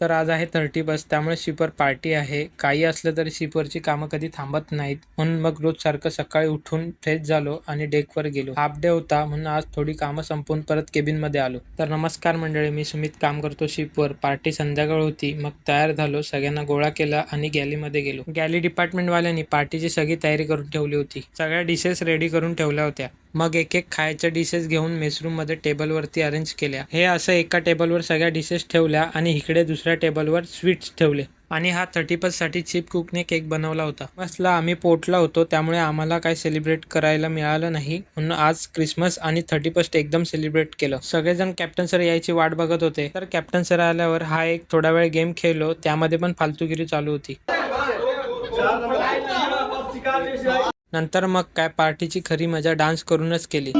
तर आज आहे थर्टी बस. त्यामुळे शिपर पार्टी आहे. काही असलं तरी शिपरची कामं कधी थांबत नाहीत. म्हणून मग रोज सारखं सकाळी उठून फ्रेश झालो आणि डेकवर गेलो. हाफ डे होता म्हणून आज थोडी कामं संपवून परत केबिनमध्ये आलो. तर नमस्कार मंडळी मी सुमित काम करतो शिपवर पार्टी संध्याकाळ होती. मग तयार झालो. सगळ्यांना गोळा केला आणि गॅलीमध्ये गेलो. गॅली डिपार्टमेंटवाल्यांनी पार्टीची सगळी तयारी करून ठेवली होती. सगळ्या डिशेस रेडी करून ठेवल्या होत्या. मग एक एक खायच्या डिशेस घेऊन मेसरूममध्ये टेबलवरती अरेंज केल्या. हे असं एका टेबलवर सगळ्या डिशेस ठेवल्या आणि इकडे दुसऱ्या टेबलवर स्वीट्स ठेवले. आणि हा थर्टी साठी चीप कुकने केक बनवला होता. मसला आम्ही पोटला होतो त्यामुळे आम्हाला काय सेलिब्रेट करायला मिळालं नाही. म्हणून आज क्रिसमस आणि थर्टी फर्स्ट एकदम सेलिब्रेट केलं. सगळेजण कॅप्टन सर यायची वाट बघत होते. तर कॅप्टन सर आल्यावर हा एक थोडा वेळ गेम खेळलो. त्यामध्ये पण फालतूगिरी चालू होती. नंतर मग काय पार्टीची खरी मजा डान्स करूनच केली.